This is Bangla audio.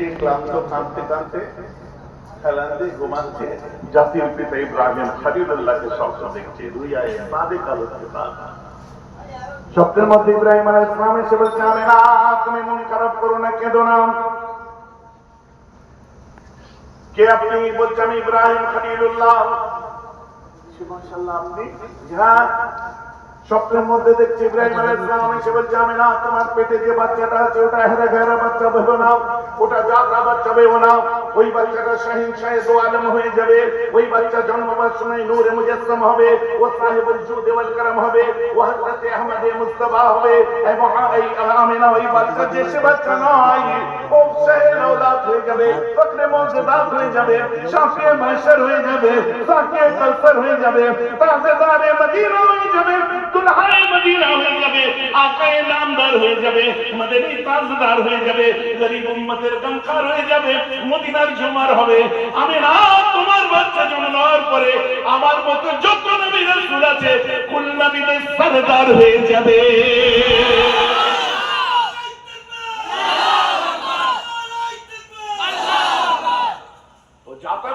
দেখছে ক্লান্ত কাঁদতে কাঁদতে খেলান্তে ঘুমাচ্ছে। জাতির পিতা ইব্রাহিম খালিলুল্লাহকে স্বপ্ন দেখছে। রুইয়ায় সাদে কালোকে স্বপ্নের মধ্যে ইব্রাহিম আলাহ ইসলাম এসে বলছে আমি না তুমি মন খারাপ করো না কেঁদো না। কে আপনি? বলছে আমি ইব্রাহিম খালিদুল্লাহ বলছি, আপনি? হ্যাঁ। স্বপ্নের মধ্যে দেখছি ইব্রাহিম আলাইহিস সালাম এসে বলছে আমি না তোমার পেটে যে বাচ্চাটা আছে ওটা হেরা ঘেরা বাচ্চা ভেবো না ওটা জাগরা বাচ্চা ভেবো না ওই বাচ্চাটা সহিংসায় দো আলম হয়ে যাবে। ওই বাচ্চা জন্মবার সময় নূরে মুজাসসাম হবে ও সাহেবুল জুদ ওয়াল কারাম হবে ও হযরত আহমদ মুস্তাফা হবে। এই মহা- এই আমিনা ওই বাচ্চা যে সে বাচ্চা নয় ও শাহের আওলাদ হয়ে যাবে ফকরে মৌজুদাত হয়ে যাবে শাফিয়ে মাহশর হয়ে যাবে সাকিয়ে কাউসার হয়ে যাবে তাজেদারে মদিনা হয়ে যাবে। আকায় হয়ে যাবে, আমাদের এই তাজদার হয়ে যাবে, গরিব উম্মতের গমকার হয়ে যাবে, মদিনার জমার হবে। আমি না, তোমার বাচ্চা জন্মানোর পরে আমার মতো যত নবী রাসূল আছে কুল নবীদের সরদার হয়ে যাবে। ও জাতা